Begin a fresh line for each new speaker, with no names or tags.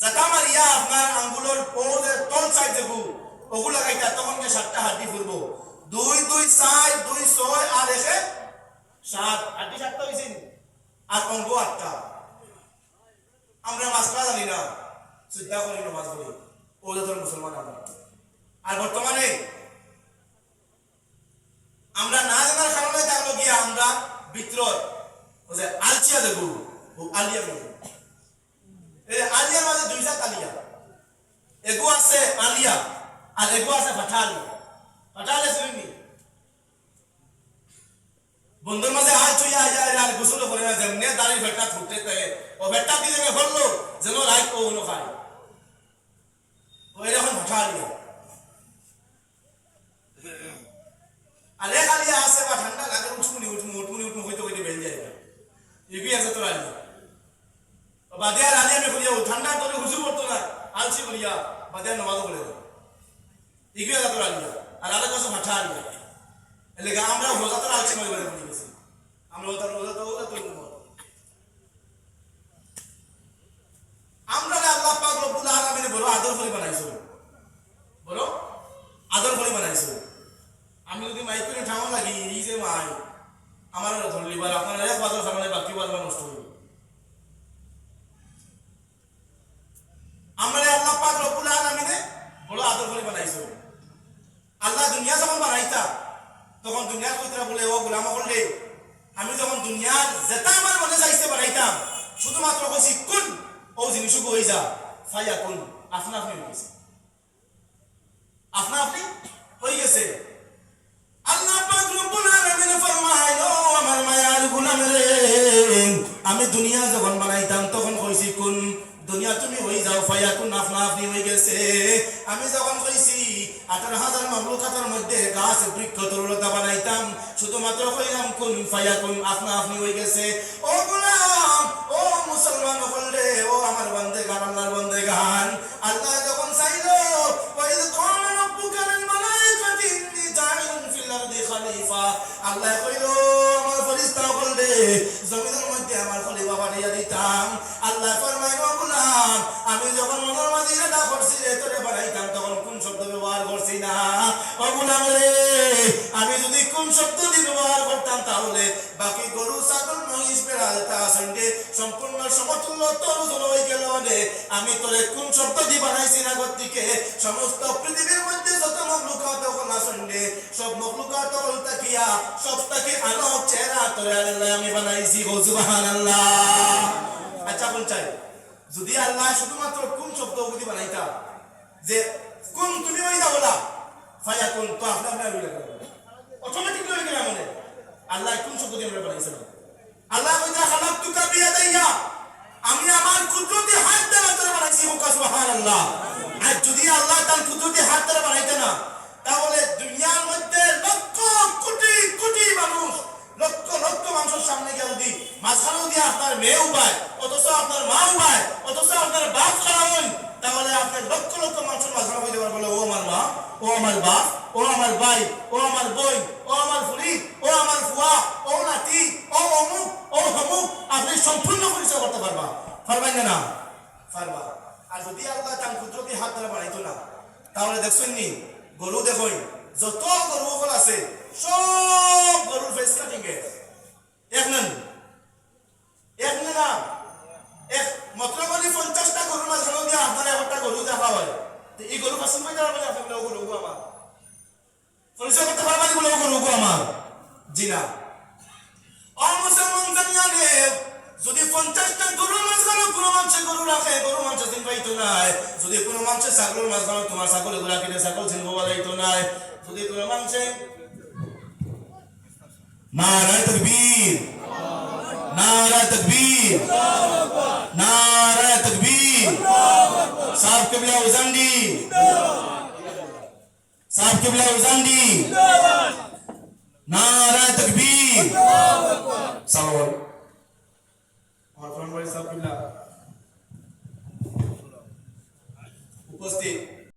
জাকা মারিয়া আপনার আঙ্গুলের পৌঁছে তল সাইড দেখু। ওগুলো লাগাইতা তখন যে সাতটা হাড্ডি ফুলবো দুই দুই চার দুই, ছয় আর এসে সাত। হাড্ডি সাতটা হয়েছে আর অঙ্গ আটটা আমরা মাছটা জানি না। চিন্তা করি না মাছ ধরি ও মুসলমান আমরা আর বর্তমানে আমরা না জানার কারণে থাকল গিয়া আমরা বিত্রয় ও যে আলচিয়া দেবো আলিয়া দেবো আলিয়ার মাঝে দুইটা আলিয়া এগো আছে আলিয়া আর এগো আছে ফাটালি ফাটালে শুনিনি বন্ধুর মাঝে আজ চুই আজ যায় আর গোসল করে না যেমনি দাড়ি ভেটটা ছুটতে থাকে ও ভেটটা দিয়ে যেন হলো যেন লাইক ও উনো খায় ও এরকম ফাটালিয়া আর এক আলিয়া আছে বা ঠান্ডা লাগে উঠমুনি উঠমু উঠমুনি উঠমু হইতে হইতে বেরিয়ে যায় এগুলি আছে তো আলিয়া বাদিয়ার আলিয়া হুজু করতো না। আলসি করিয়া বাদিয়ার নমাজও করে দেয়। এগুলি আছে তো আলিয়া আর আলাদা কাছে মাঠা আলিয়া এলে আমরা রোজা তো আলসি পড়ে গেছি। আমরা ওটা রোজা তো ওটা তো আমরা না আল্লাহ পাক রব্বুল আলামিন বড় আদর করে বানাইছো বড় আদর করে বানাইছো আমি যদি মাইক করে ঠামা লাগি এই যে মাই আমার ধরলি বার আপনার এক বাজার সামনে বাকি বাজার নষ্ট হইবে আমরা আল্লাহ পাক রব্বুল আলামিনে বড় আদর করে বানাইছো। আল্লাহ দুনিয়া যখন বানাইতা, তখন দুনিয়ার কইতরা বলে, ও গোলাম করলে আমি যখন দুনিয়ার যেটা আমার মনে চাইতে বানাইতাম, শুধুমাত্র কইছি কোন ও জিনিস হয়ে যা ফাইয়া কোন আপনা আপনি হয়ে গেছে। আপনা আপনি হয়ে গেছে। আল্লাহ আমার মায়ার গোলাম রে, আমি দুনিয়া যখন বানাইতাম, তখন কইছি কোন দুনিয়া তুমি হয়ে যাও ফাইয়া কোন নাফ নাফ নি হয়ে গেছে। আমি যখন কইছি, আঠারো হাজার মামলুকাতের মধ্যে গাছ, বৃক্ষ, তরুলতা বানাইতাম, শুধুমাত্র কইলাম, কোন ফাইয়া কোন ফাইয়াকুন নাফ নি হয়ে গেছে। ও গোলাম, ও মুসলমান বললে ও আমার বন্ধে গান, আল্লাহর বন্ধে গান। আল্লাহ যখন চাইল, ওয়াইদ কোন রব্বুকাল মালাইকাতি, ইন্নি জাইলুন ফিল আরদি খলিফা। আল্লাহ কইল, আমার ফরিস্তা বললে জমিনের মধ্যে আমার খলিফা বানাইয়া দিতাম। আমি যখন মাঝে এটা করছি, রে বানাইতাম, তখন কোন শব্দ ব্যবহার করছি না? ও গোলাম রে, আমি যদি কোন শব্দ দিয়ে ব্যবহার করতাম, তাহলে বাকি গরু, ছাগল, মহিষ বেড়ালটা সঙ্গে সম্পূর্ণ সমতুল্য তোর হয়ে গেল আমি তোরে কোন শব্দ দিয়ে বানাইছি না গতিকে সমস্ত পৃথিবীর মধ্যে যত মখলুকাত হল সঙ্গে সব মখলুকাত হল তাকিয়া সব তাকে আলো, চেহারা, তোরে আল্লাহ আমি বানাইছি গো, সুবহানাল্লাহ। আচ্ছা কোন চাই। যদি আল্লাহ শুধুমাত্র কোন শব্দ যদি বানাইতা যে কোন তুমি ওই না বলা ফায়া কোন তো আপনি আপনার লাগবে অটোমেটিক হয়ে গেল মনে। আল্লাহ কোন শব্দ দিয়ে আমরা বানাইছেন? আল্লাহ কইতা খালাকতুকা বিয়াদাইয়া। আমি আমার কুদরতি হাত দ্বারা তোরে বানাইছি হোক সুবহানাল্লাহ। আর যদি আল্লাহ তার কুদরতি হাত দ্বারা বানাইতে না উপায় অথচ আপনার মা উপায় অথচ আপনার বাপ হন তাহলে আপনার লক্ষ লক্ষ মানুষের মাঝখানে হইতে পারবে ও আমার মা, ও আমার বাপ, ও আমার ভাই, ও আমার বোন ও আমার ফুলি, ও আমার ফুয়া, ও নাতি, ও অমুক, ও হমুক আপনি সম্পূর্ণ পরিচয় করতে পারবা। পারবেন না পারবা। আর যদি আল্লাহ তার কুদরতি হাত দ্বারা বানাইতো না, তাহলে দেখছেন নি, গরু দেখুন, যত গরু আছে, সব গরুর ফেস কাটিং এক নেন এক নেন না এক মাত্র মানে পঞ্চাশটা গরুর মাঝখানে দিয়ে আপনার একটা গরু দেখা হয় তো এই গরু পাঁচশো পাই যাওয়া আপনি বলে ও গরু গো আমার পরিচয় করতে পারবেন বলে ও গরু আমার জি না অমুসলমান জানিয়ালে যদি কোনো মানুষে গরু রাখে গরু তোমার ছাগল এগুলা কিনে ছাগল চিনব বলাইতো নাই যদি কোনো মানুষে নারায় তকবীর নারায় তকবীর নারায় তকবীর সাহেব কিবলা উজান্ডি সাহেব কিবলা উজান্ডি নারায় তকবীর সালাম আমার ফ্রন্ট বাড়ি সাহেব কিবলা উপস্থিত